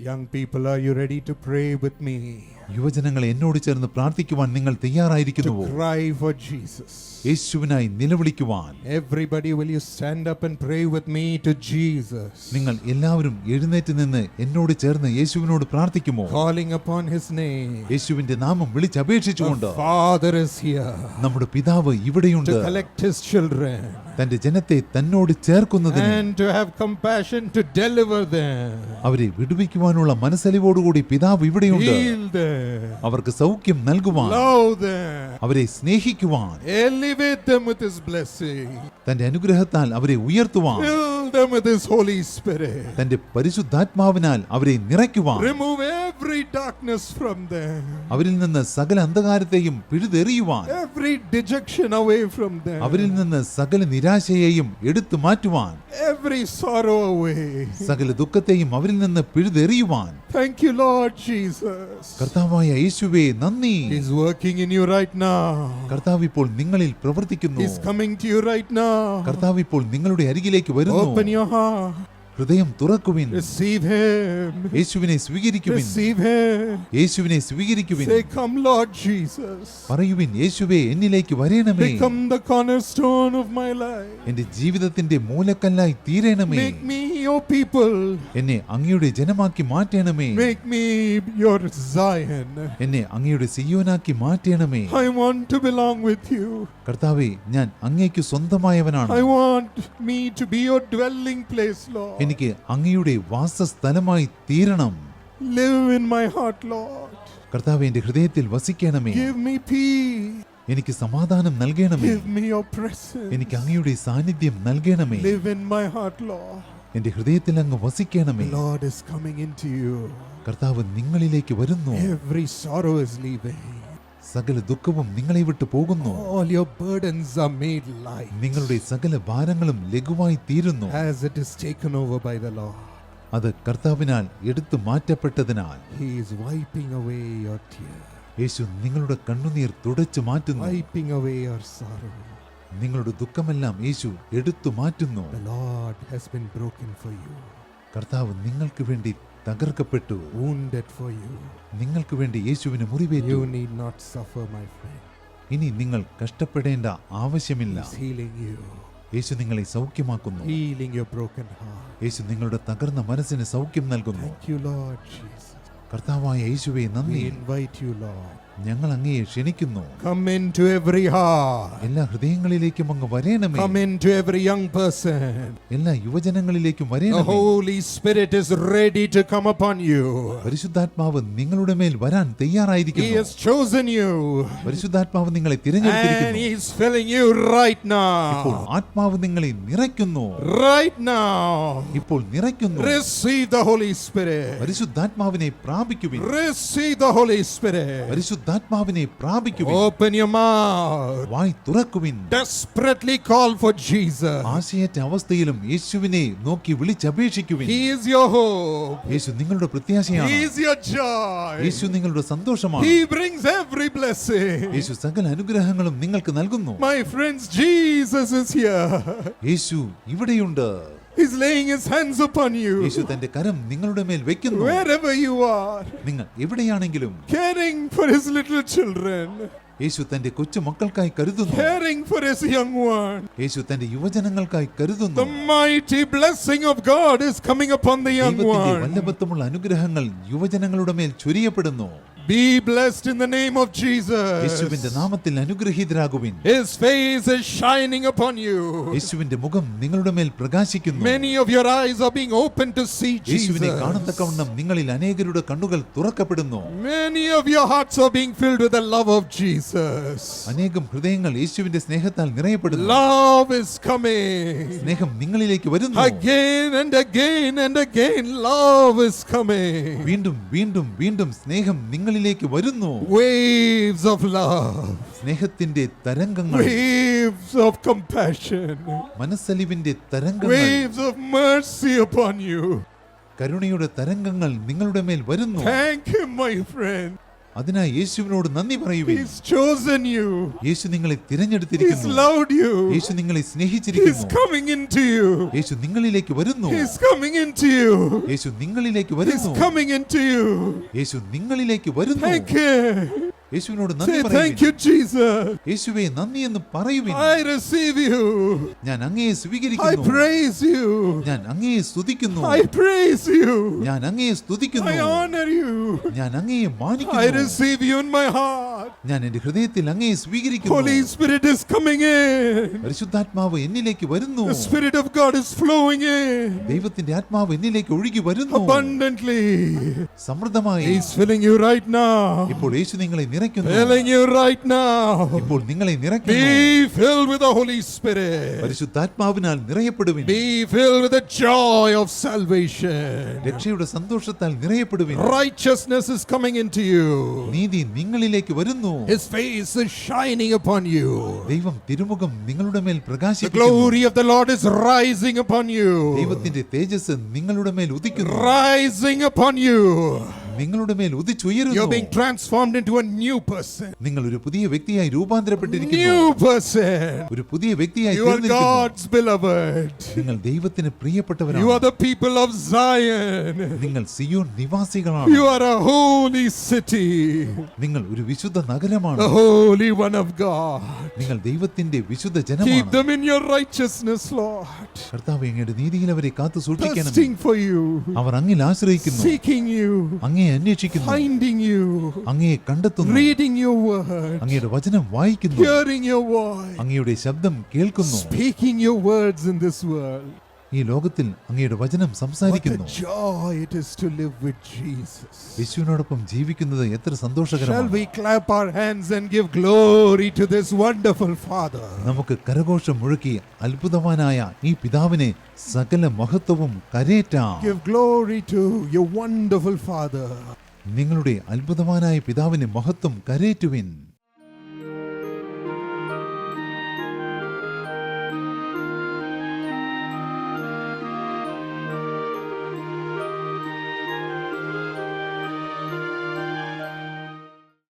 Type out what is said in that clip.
Young people, are you ready to pray with me? യുവജനങ്ങൾ എന്നോട് ചേർന്ന് പ്രാർത്ഥിക്കുവാൻ നിങ്ങൾ തയ്യാറായിരിക്കുന്നുവോ? Cry for Jesus. യേശുവിനായി നിലവിളിക്കുവാൻ. Everybody, will you stand up and pray with me to Jesus? നിങ്ങൾ എല്ലാവരും എഴുന്നേറ്റ് നിന്ന് എന്നോട് ചേർന്ന് യേശുവിനോട് പ്രാർത്ഥിക്കുമോ? Calling upon his name. യേശുവിന്റെ നാമം വിളിച്ചപേക്ഷിച്ചുകൊണ്ട് The Father is here. നമ്മുടെ പിതാവ് ഇവിടെയുണ്ട്. To collect his children. തന്റെ ജനത്തെ തന്നോട് ചേർക്കുന്നതിന്. And to have compassion to deliver them, അവരെ വിടുവിക്കുവാനുള്ള മനസ്സലിവോടുകൂടി പിതാവ് ഇവിടെയുണ്ട്. Heal them, അവർക്ക് സൗഖ്യം നൽകുവാൻ അവരെ സ്നേഹിക്കുവാൻ തന്റെ അനുഗ്രഹത്താൽ അവരെ ഉയർത്തുവാൻ. തന്റെ പരിശുദ്ധാത്മാവിനാൽ അവരെ നിറയ്ക്കുവാൻ. Every darkness from them, അവരിൽ നിന്ന് സകല അന്ധകാരത്തെയും പിഴുതെറിയുവാൻ every dejection away from them, അവരിൽ നിന്ന് സകല നിരാശയെയും എടുത്തു മാറ്റുവാൻ every sorrow away. സകല ദുഃഖത്തെയും അവരിൽ നിന്ന് പിഴുതെറിയുവാൻ Thank you, Lord Jesus. കർത്താവായ യേശുവേ നന്ദി is working in you right now. കർത്താവ് ഇപ്പോൾ നിങ്ങളിൽ പ്രവർത്തിക്കുന്നു is coming to you right now. കർത്താവ് ഇപ്പോൾ നിങ്ങളുടെ അരികിലേക്ക് വരുന്നു Open your heart. ഹൃദയം തുറക്കുവിൻ. റിസീവ് ഹിം യേശുവിനെ സ്വീകരിക്കുവിൻ. റിസീവ് ഹിം യേശുവിനെ സ്വീകരിക്കുവിൻ. കം ലോർഡ് ജീസസ് പറയുവിൻ യേശുവേ എന്നിലേക്ക് വരേണമേ. Come the corner stone of my life എന്റെ ജീവിതത്തിന്റെ മൂലക്കല്ലായി തീരേണമേ. മേക്ക് മീ യുവർ പീപ്പിൾ എന്നെ അങ്ങയുടെ ജനമാക്കി മാറ്റേണമേ. മേക്ക് മീ യുവർ സയൻ എന്നെ അങ്ങയുടെ സിയോനാക്കി മാറ്റേണമേ. I want to belong with you കർത്താവേ ഞാൻ അങ്ങേക്ക് സ്വന്തമായവനാണ്. I want me to be your dwelling place Lord എനിക്ക് അങ്ങയുടെ വാസസ്ഥലമായി തീരണം Live in my heart, Lord. കർത്താവ് എന്റെ ഹൃദയത്തിൽ വസിക്കണമേ Give me peace. എനിക്ക് സമാധാനം നൽകണമേ Give me your presence. എനിക്ക് അങ്ങയുടെ സാന്നിധ്യം നൽകണമേ Live in my heart, Lord. എന്റെ ഹൃദയത്തിൽ അങ്ങ് വസിക്കണമേ The Lord is coming into you. കർത്താവ് നിങ്ങളിലേക്ക് വരുന്നു Every sorrow is leaving. സകല ദുഃഖവും നിങ്ങളെ വിട്ടു പോകുന്നു All your burdens are made light നിങ്ങളുടെ സകല ഭാരങ്ങളും ലഘുവായി തീരുന്നു as it is taken over by the Lord. അത് കർത്താവിനാൽ എടുത്തു മാറ്റപ്പെട്ടതിനാൽ He is wiping away your tears, യേശു നിങ്ങളുടെ കണ്ണുനീർ തുടച്ചു മാറ്റുന്നു wiping away your sorrow. നിങ്ങളുടെ ദുഃഖമെല്ലാം യേശു എടുത്തു മാറ്റുന്നു The Lord has been broken for you, കർത്താവ് നിങ്ങൾക്ക് വേണ്ടി തകർക്കപ്പെട്ടു wounded for you. നിങ്ങൾക്ക് വേണ്ടി യേശുവിന് മുറിവേറ്റു You need not suffer, my friend. ഇനി നിങ്ങൾ കഷ്ടപ്പെടേണ്ട ആവശ്യമില്ല He's healing you, യേശു നിങ്ങളെ സൗഖ്യമാക്കുന്നു healing your broken heart. യേശു നിങ്ങളുടെ തകർന്ന മനസ്സിന് സൗഖ്യം നൽകുന്നു Thank you, Lord Jesus. കർത്താവായ യേശുവെ We invite you, Lord. ഞങ്ങൾ അങ്ങയെ ക്ഷണിക്കുന്നു Come into every heart. എല്ലാ ഹൃദയങ്ങളിലേക്കും അങ്ങ് വരേണമേ Come into every young person. എല്ലാ യുവജനങ്ങളിലേക്കും The വരേണമേ Holy Spirit is ready to come upon you. പരിശുദ്ധാത്മാവ് നിങ്ങളുടെ മേൽ വരാൻ He തയ്യാറായിരിക്കുന്നു has chosen you പരിശുദ്ധാത്മാവ് നിങ്ങളെ and തിരഞ്ഞെടുത്തിരിക്കുന്നു He's filling you right ഇപ്പോൾ now. ആത്മാവ് നിങ്ങളെ നിറയ്ക്കുന്നു Right now. ഇപ്പോൾ നിറയ്ക്കുന്നു Receive the Holy Spirit. പരിശുദ്ധാത്മാവിനെ പ്രാപിക്കുവിൻ Receive the Holy Spirit. പരിശുദ്ധാത്മാവിനെ പ്രാപിക്കുവിൻ. ഓപ്പൺ യുവർ മൗത്ത് വൈ തുറക്കുവിൻ. Desperately കോൾ ഫോർ ജീസസ് ആശയറ്റ അവസ്ഥയിലും യേശുവിനെ നോക്കി വിളിച്ചപേക്ഷിക്കുവിൻ. ഹീ ഈസ് യുവർ ഹോപ്പ് യേശു നിങ്ങളുടെ പ്രത്യാശയാണ്. ഹീ ഈസ് യുവർ ജോയ് യേശു നിങ്ങളുടെ സന്തോഷമാണ്. He brings every blessing. യേശു സകല അനുഗ്രഹങ്ങളും നിങ്ങൾക്ക് നൽകുന്നു. My friends Jesus is here യേശു ഇവിടെയുണ്ട്. He's laying his hands upon Yeshu you. തന്റെ കരം നിങ്ങളുടെ മേൽ വെക്കുന്നു Wherever you are, നിങ്ങൾ എവിടെയാണെങ്കിലും caring for his little children, യേശു തന്റെ കൊച്ചു മക്കൾക്കായി കരുതുന്നു caring for his young one. യേശു തന്റെ യുവജനങ്ങൾക്കായി കരുതുന്നു The mighty blessing of God is coming upon the young ദൈവത്തിന്റെ one. വല്ലഭത്വമുള്ള അനുഗ്രഹങ്ങൾ യുവജനങ്ങളുടെ മേൽ ചൊരിയപ്പെടുന്നു Be blessed in the name of യേശുവിന്റെ Jesus. നാമത്തിൽ അനുഗ്രഹീതരാകുവിൻ His face is shining upon you. യേശുവിന്റെ മുഖം നിങ്ങളുടെ മേൽ പ്രകാശിക്കുന്നു Many of your eyes are being opened to see യേശുവിനെ Jesus. കാണത്തക്കവണ്ണം നിങ്ങളിൽ അനേകരുടെ കണ്ണുകൾ തുറക്കപ്പെടുന്നു Many of your hearts are being filled with the love of Jesus. അനേകം ഹൃദയങ്ങൾ യേശുവിന്റെ സ്നേഹത്താൽ നിറയപ്പെടുന്നു Love is coming. സ്നേഹം നിങ്ങളിലേക്ക് വരുന്നു Again and again and again, love is coming. വീണ്ടും വീണ്ടും വീണ്ടും സ്നേഹം നിങ്ങളിലേക്ക് വരുന്നു Waves of love, സ്നേഹത്തിന്റെ തരംഗങ്ങൾ waves of compassion, മനസ്സലിവിന്റെ തരംഗങ്ങൾ waves of mercy upon you. കരുണയുടെ തരംഗങ്ങൾ നിങ്ങളുടെ മേൽ വരുന്നു Thank you my friend. അതിനായി യേശുവിനോട് നന്ദി പറയുവിൻ He's chosen you. യേശു നിങ്ങളെ He's തിരഞ്ഞെടുത്തിരിക്കുന്നു loved you. യേശു നിങ്ങളെ He's സ്നേഹിച്ചിരിക്കുന്നു coming into you. യേശു നിങ്ങളിലേക്ക് വരുന്നു He's coming into you. യേശു നിങ്ങളിലേക്ക് He's വരുന്നു coming into you. യേശു നിങ്ങളിലേക്ക് വരുന്നു Thank you. യേശുവിനോട് നന്ദി Say പറയുവിൻ thank you, Jesus. യേശുവെ നന്ദി എന്ന് പറയുവിൻ I receive you. ഞാൻ അങ്ങയെ I സ്വീകരിക്കുന്നു praise you. ഞാൻ അങ്ങയെ സ്തുതിക്കുന്നു I praise you. ഞാൻ അങ്ങയെ സ്തുതിക്കുന്നു I honor you. ഞാൻ അങ്ങയെ I മാനിക്കുന്നു receive you in my heart. ഞാൻ എന്റെ ഹൃദയത്തിൽ അങ്ങയെ Holy സ്വീകരിക്കുന്നു Spirit is coming in. പരിശുദ്ധാത്മാവ് എന്നിലേക്ക് വരുന്നു The Spirit of God is flowing in ദൈവത്തിന്റെ ആത്മാവ് എന്നിലേക്ക് ഒഴുകി വരുന്നു abundantly. സമൃദ്ധമായി He's filling you right now. ഇപ്പോൾ യേശു നിങ്ങളെ നിറയ്ക്കുന്നു Filling you right now. ഇപ്പോൾ നിങ്ങളെ നിറയ്ക്കുന്നു Be filled with the Holy Spirit. പരിശുദ്ധാത്മാവിനാൽ നിറയപ്പെടുവിൻ Be filled with the joy of salvation. രക്ഷയുടെ സന്തോഷത്താൽ നിറയപ്പെടുവിൻ Righteousness is coming into you. നീതി നിങ്ങളിലേക്ക് വരുന്നു His face is shining upon you. ദൈവം തിരുമുഖം നിങ്ങളുടെ മേൽ The പ്രകാശിപ്പിക്കുന്നു glory of the Lord is rising upon you. ദൈവത്തിന്റെ തേജസ് നിങ്ങളുടെ മേൽ ഉദിക്കുന്നു Rising upon you. നിങ്ങളുടെ മേൽ You're ഉദിച്ചുയരുന്നു being transformed into a new person. നിങ്ങൾ ഒരു പുതിയ വ്യക്തിയായി രൂപാന്തരപ്പെട്ടിരിക്കുന്നു New person. ഒരു പുതിയ വ്യക്തിയായി You are തീർന്നിരിക്കുന്നു God's beloved. നിങ്ങൾ ദൈവത്തിന് You പ്രിയപ്പെട്ടവരാണ് are the people of Zion. നിങ്ങൾ Zion നിവാസികളാണ് You are a holy city. നിങ്ങൾ ഒരു വിശുദ്ധ നഗരമാണ് The Holy One of God. നിങ്ങൾ ദൈവത്തിന്റെ വിശുദ്ധ Keep ജനമാണ് them in your righteousness, Lord. കർത്താവ് അങ്ങയുടെ നീതിയിൽ അവരെ കാത്തു സൂക്ഷിക്കണം Thirsting for you. അവർ അങ്ങിൽ ആശ്രയിക്കുന്നു Seeking you. അങ്ങയെ അന്വേഷിക്കുന്നു Finding you. അങ്ങയെ കണ്ടെത്തുന്നു Reading your word. അങ്ങയുടെ വചനം വായിക്കുന്നു Hearing your voice. അങ്ങയുടെ ശബ്ദം കേൾക്കുന്നു Speaking your words in this world. ഈ ലോകത്തിൽ അങ്ങയുടെ വചനം സംസാരിക്കുന്നു. യേശുവിനോടൊപ്പം ജീവിക്കുന്നത് എത്ര സന്തോഷകരമാണ്. നമുക്ക് കരഘോഷം മുഴുക്കി അത്ഭുതവാനായ ഈ പിതാവിനെ സകല മഹത്വവും കരയേറ്റാം നിങ്ങളുടെ അത്ഭുതവാനായ പിതാവിന് മഹത്വം കരേറ്റുവിൻ.